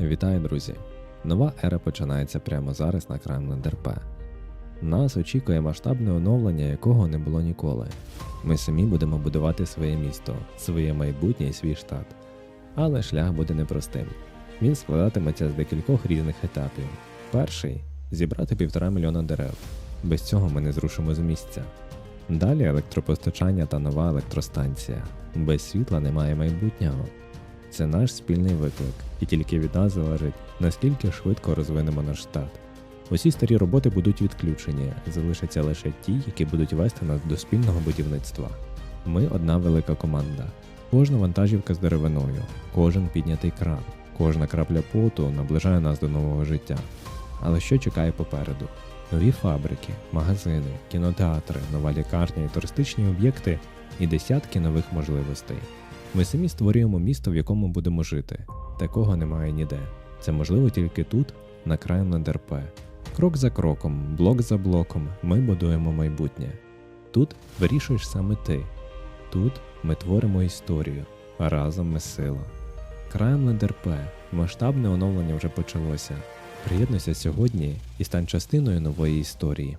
Вітаю, друзі! Нова ера починається прямо зараз на Кремлен РП. Нас очікує масштабне оновлення, якого не було ніколи. Ми самі будемо будувати своє місто, своє майбутнє і свій штат. Але шлях буде непростим. Він складатиметься з декількох різних етапів. Перший зібрати півтора мільйона дерев. Без цього ми не зрушимо з місця. Далі електропостачання та нова електростанція. Без світла немає майбутнього. Це наш спільний виклик, і тільки від нас залежить, наскільки швидко розвинемо наш штат. Усі старі роботи будуть відключені, залишаться лише ті, які будуть вести нас до спільного будівництва. Ми одна велика команда. Кожна вантажівка з деревиною, кожен піднятий кран, кожна крапля поту наближає нас до нового життя. Але що чекає попереду? Нові фабрики, магазини, кінотеатри, нова лікарня і туристичні об'єкти і десятки нових можливостей. Ми самі створюємо місто, в якому будемо жити. Такого немає ніде. Це можливо тільки тут, на над РП. Крок за кроком, блок за блоком ми будуємо майбутнє. Тут вирішуєш саме ти. Тут ми творимо історію, а разом ми сила. Краєм над РП масштабне оновлення вже почалося. Приєднуйся сьогодні і стань частиною нової історії.